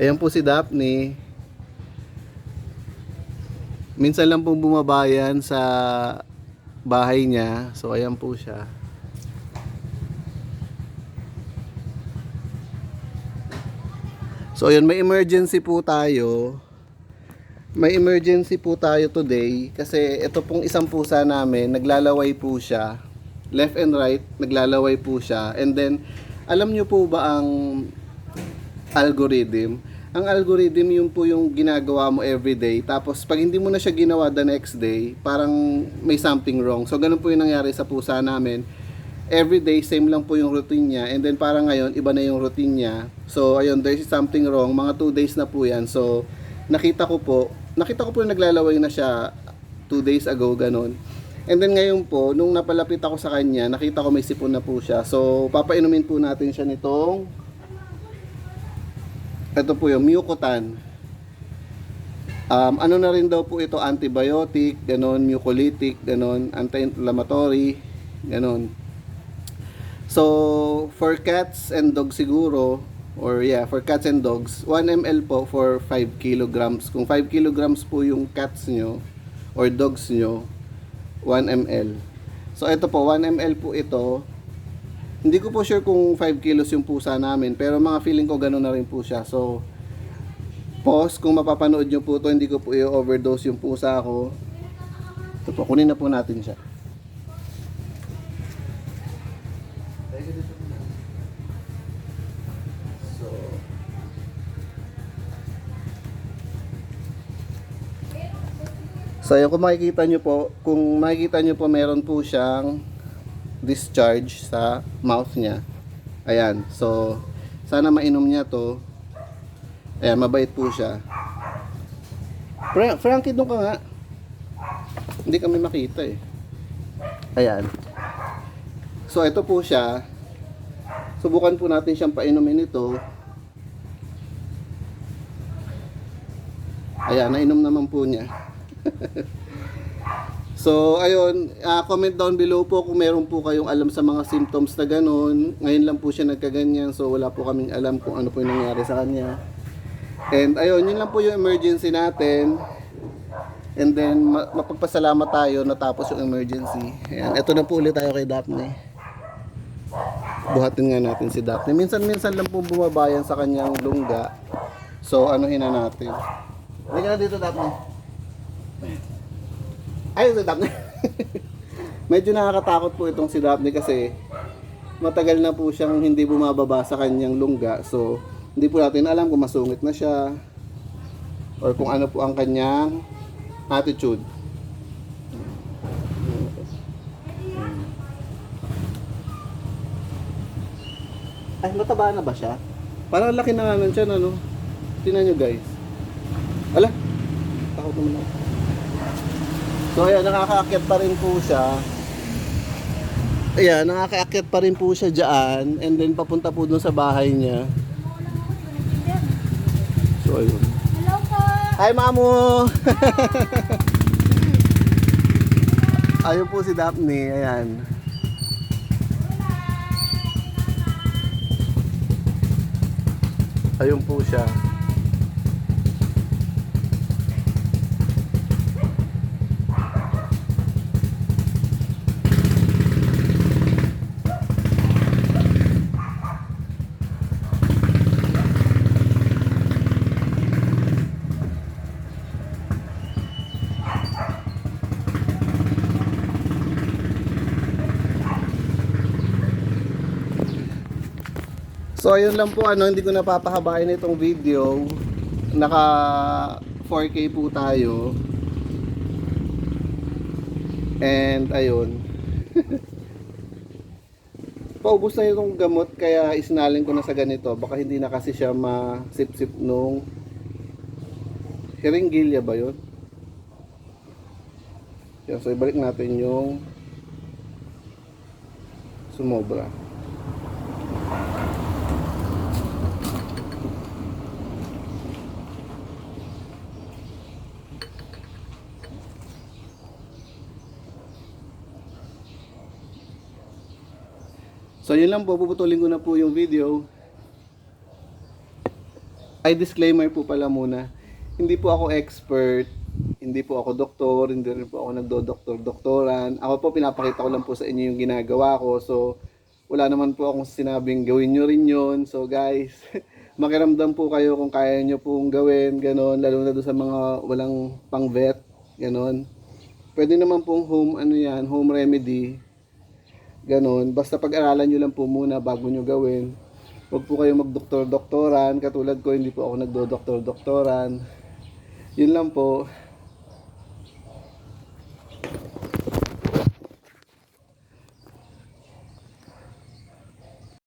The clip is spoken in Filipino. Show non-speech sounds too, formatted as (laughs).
Ayan po si Daphne. Minsan lang pong bumabayan sa bahay niya. So ayan po siya. So ayun, may emergency po tayo. May emergency po tayo today kasi ito pong isang pusa namin, naglalaway po siya. Left and right, naglalaway po siya. And then, alam nyo po ba ang algorithm? Ang algorithm yun po yung ginagawa mo everyday. Tapos, pag hindi mo na siya ginawa the next day, parang may something wrong. So, ganun po yung nangyari sa pusa namin. Everyday, same lang po yung routine niya. And then, parang ngayon, iba na yung routine niya. So, ayun, there's something wrong. Mga 2 days na po yan. So, nakita ko po, nakita ko po yung naglalaway na siya 2 days ago, ganun. And then ngayon po, nung napalapit ako sa kanya, nakita ko may sipon na po siya. So, papainumin po natin siya nitong ito po yung mucotan. Um, ano na rin daw po ito, antibiotic, ganon, mucolytic, ganon, anti-inflammatory, ganon. So, for cats and dogs siguro, or yeah, for cats and dogs, 1 ml po for 5 kilograms. Kung 5 kilograms po yung cats nyo, or dogs nyo, 1 ml. So, ito po, 1 ml po ito. Hindi ko po sure kung 5 kilos yung pusa namin, pero mga feeling ko gano'n na rin po siya. So, pause, kung mapapanood nyo po ito, hindi ko po i-overdose yung pusa ko. Ito po, kunin na po natin siya. So, So, yung kung makikita nyo po, kung makikita nyo po, meron po siyang discharge sa mouth niya. Ayan. So, sana mainom niya to. Ayan, mabait po siya. Fra Frankie, doon ka nga. Hindi kami makita eh. Ayan. So, ito po siya. Subukan po natin siyang painumin ito. Ayan, nainom naman po niya. (laughs) so, ayun, ah, comment down below po kung meron po kayong alam sa mga symptoms na ganun. Ngayon lang po siya nagkaganyan, so wala po kaming alam kung ano po yung nangyari sa kanya. And ayun, yun lang po yung emergency natin. And then, ma- mapagpasalamat tayo natapos yung emergency. Ayan, ito na po ulit tayo kay Daphne. Buhatin nga natin si Daphne. Minsan-minsan lang po bumabayan sa kanyang lungga. So, anuhin na natin. Hindi ka na dito, Daphne. Ayun si Daphne. (laughs) Medyo nakakatakot po itong si Daphne kasi matagal na po siyang hindi bumababa sa kanyang lungga. So, hindi po natin alam kung masungit na siya or kung ano po ang kanyang attitude. Ay, mataba na ba siya? Parang laki na nga nun siya, ano? Tingnan nyo guys. Ala, takot naman ako. So ayan, nakakaakyat pa rin po siya. Ayan, nakakaakyat pa rin po siya dyan. And then papunta po dun sa bahay niya. So ayun. Hello po. Hi, Mamu! (laughs) ayun po si Daphne, ayan. Ayun po siya. So ayun lang po ano, hindi ko napapahabain itong video. Naka 4K po tayo. And ayun. (laughs) Paubos na yung gamot kaya isinalin ko na sa ganito. Baka hindi na kasi siya masip-sip nung Hiringgilya ba yun? Yan, so ibalik natin yung sumobra. So yun lang po, puputulin ko na po yung video. ay disclaimer po pala muna. Hindi po ako expert, hindi po ako doktor, hindi rin po ako nagdo-doktor-doktoran. Ako po pinapakita ko lang po sa inyo yung ginagawa ko. So wala naman po akong sinabing gawin nyo rin yun. So guys, (laughs) makiramdam po kayo kung kaya nyo pong gawin, ganon, lalo na doon sa mga walang pang-vet, ganon. Pwede naman pong home, ano yan, home remedy, ganon. Basta pag-aralan nyo lang po muna bago nyo gawin. Huwag po kayong magdoktor-doktoran, katulad ko, hindi po ako nagdo-doktor-doktoran. Yun lang po.